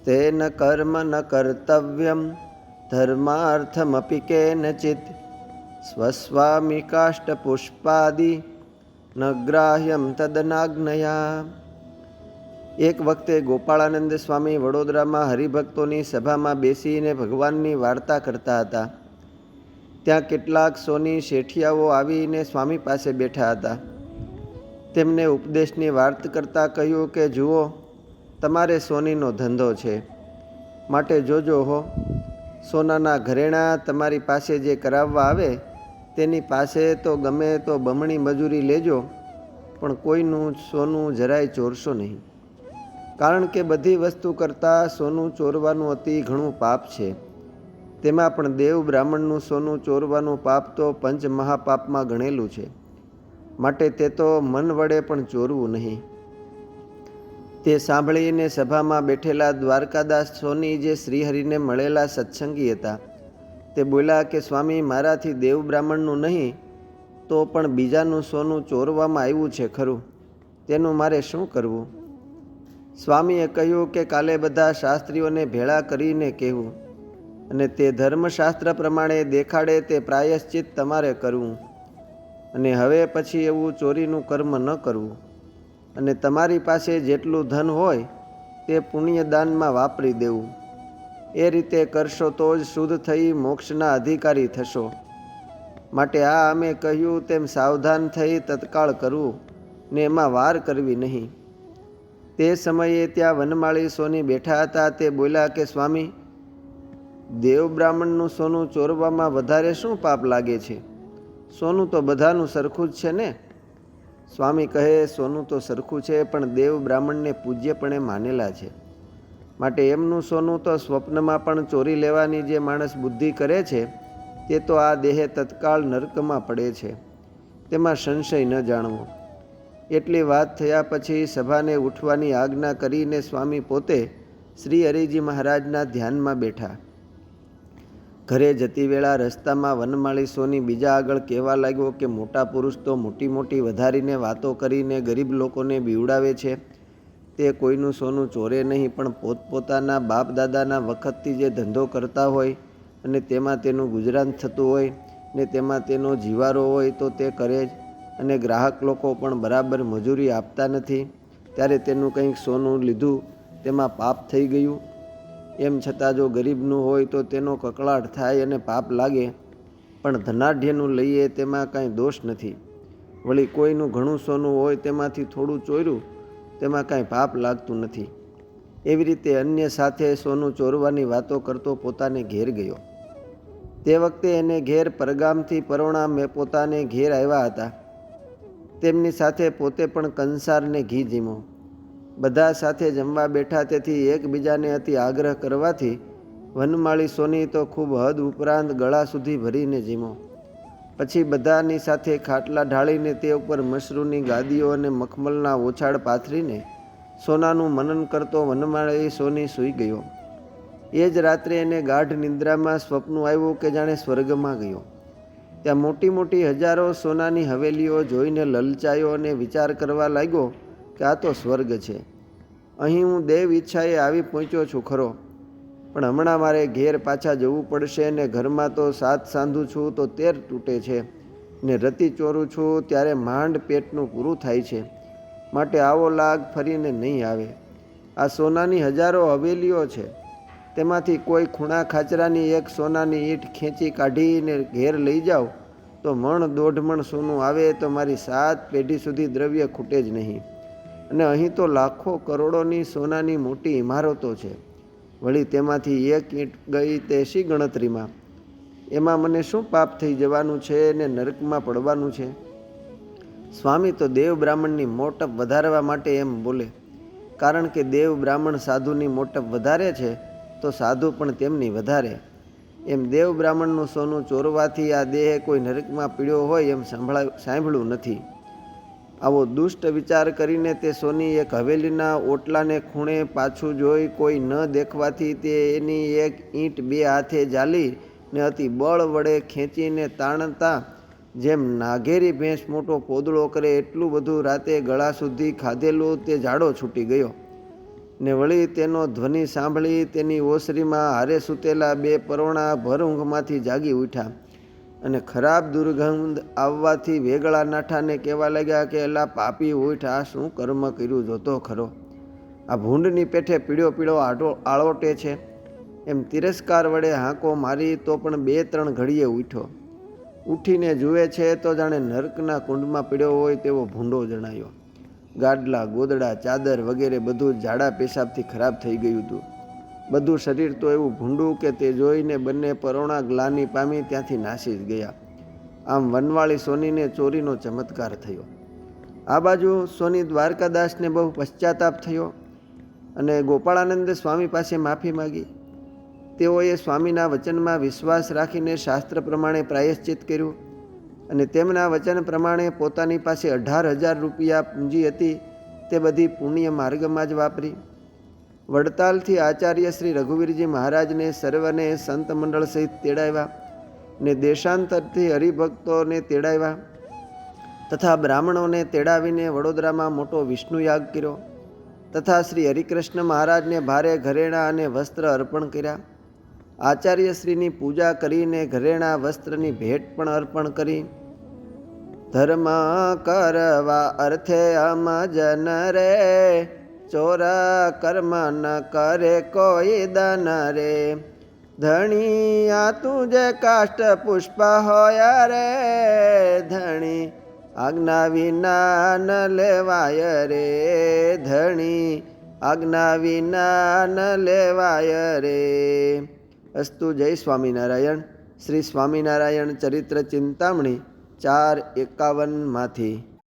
સ્તેન કર્મ ન કર્તવ્યમ ધર્માર્થમપી કેનચિત સ્વસ્વામી કાષ્ટપુષ્પાદિ ન ગ્રાહ્યમ તદનાજ્ઞયા એક વખતે ગોપાળાનંદ સ્વામી વડોદરામાં હરિભક્તોની સભામાં બેસીને ભગવાનની વાર્તા કરતા હતા। ત્યાં કેટલાક સોની શેઠિયાઓ આવીને સ્વામી પાસે બેઠા હતા। તેમને ઉપદેશની વાત કરતાં કહ્યું કે, જુઓ તમારે સોનીનો ધંધો છે. માટે જોજો હો. સોનાના ઘરેણાં તમારી પાસે જે કરાવવા આવે, તેની પાસે તો ગમે તો બમણી મજૂરી લેજો, પણ કોઈનું સોનું જરાય ચોરશો નહીં. કારણ કે બધી વસ્તુ કરતાં સોનું ચોરવાનું અતિ ઘણું પાપ છે. તેમાં પણ દેવ બ્રાહ્મણનું સોનું ચોરવાનું પાપ તો પંચ મહાપાપમાં ગણેલું છે. માટે તે તો મન વડે પણ ચોરવું નહીં. તે સાંભળીને સભામાં બેઠેલા દ્વારકાદાસ સોની જે શ્રીહરિને મળેલા સત્સંગી હતા, તે બોલ્યા કે, સ્વામી, મારાથી દેવ બ્રાહ્મણનું નહીં, તો પણ બીજાનું સોનું ચોરવામાં આવ્યું છે ખરું. તેનું મારે શું કરવું? સ્વામીએ કહ્યું કે, કાલે બધા શાસ્ત્રીઓને ભેળા કરીને કહેવું અને તે ધર્મશાસ્ત્ર પ્રમાણે દેખાડે તે પ્રાયશ્ચિત તમારે કરવું અને હવે પછી એવું ચોરીનું કર્મ ન કરવું. અને તમારી પાસે જેટલું ધન હોય તે પુણ્યદાનમાં વાપરી દેવું. એ રીતે કરશો તો જ શુદ્ધ થઈ મોક્ષના અધિકારી થશો. માટે આ અમે કહ્યું તેમ સાવધાન થઈ તત્કાળ કરવું ને એમાં વાર કરવી નહીં. તે સમયે ત્યાં વનમાળી સોની બેઠા હતા તે બોલ્યા કે, સ્વામી, દેવ બ્રાહ્મણનું સોનું ચોરવામાં વધારે શું પાપ લાગે છે? સોનું તો બધાનું સરખું જ છે ને? સ્વામી કહે, સોનું તો સરખું છે, પણ દેવ બ્રાહ્મણને પૂજ્યપણે માનેલા છે. માટે એમનું સોનું તો સ્વપ્નમાં પણ ચોરી લેવાની જે માણસ બુદ્ધિ કરે છે, તે તો આ દેહે તત્કાળ નરકમાં પડે છે. તેમાં સંશય ન જાણવો. એટલી વાત થયા પછી સભાને ઉઠવાની આજ્ઞા કરીને સ્વામી પોતે શ્રી હરિજી મહારાજના ધ્યાનમાં બેઠા. ઘરે જતી વેળા રસ્તામાં વનમાળી સોની બીજા આગળ કહેવા લાગ્યો કે મોટા પુરુષ તો મોટી મોટી વધારીને વાતો કરીને ગરીબ લોકોને બીવડાવે છે. તે કોઈનું સોનું ચોરે નહીં, પણ પોતપોતાના બાપ દાદાના વખતથી જે ધંધો કરતા હોય અને તેમાં તેનું ગુજરાન થતું હોય ને તેમાં તેનો જીવારો હોય તો તે કરે જ. અને ગ્રાહક લોકો પણ બરાબર મજૂરી આપતા નથી. ત્યારે તેનું કંઈક સોનું લીધું, તેમાં પાપ થઈ ગયું. એમ છતાં જો ગરીબનું હોય તો તેનો કકળાટ થાય અને પાપ લાગે. પણ ધનાઢ્યનું લઈએ તેમાં કાંઈ દોષ નથી. વળી કોઈનું ઘણું સોનું હોય તેમાંથી થોડું ચોર્યું, તેમાં કાંઈ પાપ લાગતું નથી. એવી રીતે અન્ય સાથે સોનું ચોરવાની વાતો કરતો પોતાને ઘેર ગયો. તે વખતે એને ઘેર પરગામથી પરોણા મેં પોતાને ઘેર આવ્યા હતા. તેમની સાથે પોતે પણ કંસારને ઘી જીમો બધા સાથે જમવા બેઠા તેથી એકબીજાને અતિ આગ્રહ કરવાથી વનમાળી સોની તો ખૂબ હદ ઉપરાંત ગળા સુધી ભરીને જીમો પછી બધાની સાથે ખાટલા ઢાળીને તે ઉપર મશરૂની ગાદીઓ અને મખમલના ઓછાડ પાથરીને સોનાનું મનન કરતો વનમાળી સોની સૂઈ ગયો. એ જ રાત્રે એને ગાઢ નિંદ્રામાં સ્વપ્ન આવ્યું કે જાણે સ્વર્ગમાં ગયો. ત્યાં મોટી મોટી હજારો સોનાની હવેલીઓ જોઈને લલચાયો અને વિચાર કરવા લાગ્યો કે આ તો સ્વર્ગ છે. અહીં હું દેવ ઈચ્છાએ આવી પહોંચ્યો છું ખરો. પણ હમણાં મારે ઘેર પાછા જવું પડશે ને ઘરમાં તો સાત સાંધું છું તો તેર તૂટે છે. ને રતી ચોરું છું ત્યારે માંડ પેટનું પૂરું થાય છે. માટે આવો લાગ ફરીને નહીં આવે. આ સોનાની હજારો હવેલીઓ છે. તેમાંથી કોઈ ખૂણા ખાચરાની એક સોનાની ઈંટ ખેંચી કાઢીને ઘેર લઈ જાઓ. તો મણ દોઢ મણ સોનું આવે તો મારી સાત પેઢી સુધી દ્રવ્ય ખૂટે જ નહીં. અને અહીં તો લાખો કરોડોની સોનાની મોટી ઇમારતો છે. વળી તેમાંથી એક ઈંટ ગઈ તે ગણતરીમાં. એમાં મને શું પાપ થઈ જવાનું છે ને નરકમાં પડવાનું છે? સ્વામી તો દેવ બ્રાહ્મણની મોટપ વધારવા માટે એમ બોલે. કારણ કે દેવ બ્રાહ્મણ સાધુની મોટપ વધારે છે, તો સાધુ પણ તેમની વધારે. એમ દેવ બ્રાહ્મણનું સોનું ચોરવાથી આ દેહ કોઈ નરકમાં પીડ્યો હોય એમ સાંભળા, સાંભળ્યું નથી. આવો દુષ્ટ વિચાર કરીને તે સોની એક હવેલીના ઓટલાને ખૂણે પાછું જોઈ કોઈ ન દેખવાથી તે એની એક ઈંટ બે હાથે જાલી ને અતિ બળ વડે ખેંચીને તાણતા જેમ નાઘેરી ભેંસ મોટો પોદળો કરે એટલું બધું રાતે ગળા સુધી ખાધેલું તે જાડો છૂટી ગયો. ને વળી તેનો ધ્વનિ સાંભળી તેની ઓસરીમાં હારે સૂતેલા બે પરોણા ભર ઊંઘમાંથી જાગી ઉઠ્યા. અને ખરાબ દુર્ગંધ આવવાથી વેગળા નાઠાને કહેવા લાગ્યા કે એલા પાપી ઉઠ, આ શું કર્મ કર્યું? જોતો ખરો. આ ભૂંડની પેઠે પીળો પીળો આટો આળોટે છે. એમ તિરસ્કાર વડે હાંકો મારી તો પણ બે ત્રણ ઘડીએ ઉઠ્યો. ઉઠીને જુએ છે તો જાણે નર્કના કુંડમાં પીડ્યો હોય તેવો ભૂંડો જણાયો. ગાડલા, ગોદડા, ચાદર વગેરે બધું ઝાડા પેશાબથી ખરાબ થઈ ગયું હતું. બધું શરીર તો એવું ભૂંડું કે તે જોઈને બંને પરોણા ગ્લાની પામી ત્યાંથી નાસી જ ગયા. આમ વનવાળી સોનીને ચોરીનો ચમત્કાર થયો. આ બાજુ સોની દ્વારકાદાસને બહુ પશ્ચાતાપ થયો અને ગોપાળાનંદ સ્વામી પાસે માફી માગી. તેઓએ સ્વામીના વચનમાં વિશ્વાસ રાખીને શાસ્ત્ર પ્રમાણે પ્રાયશ્ચિત કર્યું અને તેમના વચન પ્રમાણે પોતાની પાસે અઢાર હજાર રૂપિયા પૂંજી હતી તે બધી પુણ્ય માર્ગમાં જ વાપરી. વડતાલથી આચાર્ય શ્રી રઘુવીરજી મહારાજને સર્વને સંત મંડળ સહિત તેડાવ્યા ને દેશાંતરથી હરિભક્તોને તેડાવ્યા તથા બ્રાહ્મણોને તેડાવીને વડોદરામાં મોટો વિષ્ણુ યાગ કર્યો તથા શ્રી હરિકૃષ્ણ મહારાજને ભારે ઘરેણાં અને વસ્ત્ર અર્પણ કર્યા. આચાર્યશ્રીની પૂજા કરીને ઘરેણાં વસ્ત્રની ભેટ પણ અર્પણ કરી. ધર્મ કરવા અર્થે અમજન રે ચોર કર્મ ન કરે કોઈ દન રે. ધણી આ તુજે કાષ્ટ પુષ્પ હોય રે. ધણી આજ્ઞા વિના ન લેવાય રે. ધણી આજ્ઞા વિના ન લેવાય રે. અસ્તુ જય સ્વામિનારાયણ. શ્રી સ્વામિનારાયણ ચરિત્ર ચિંતામણી ચાર એકાવનમાંથી.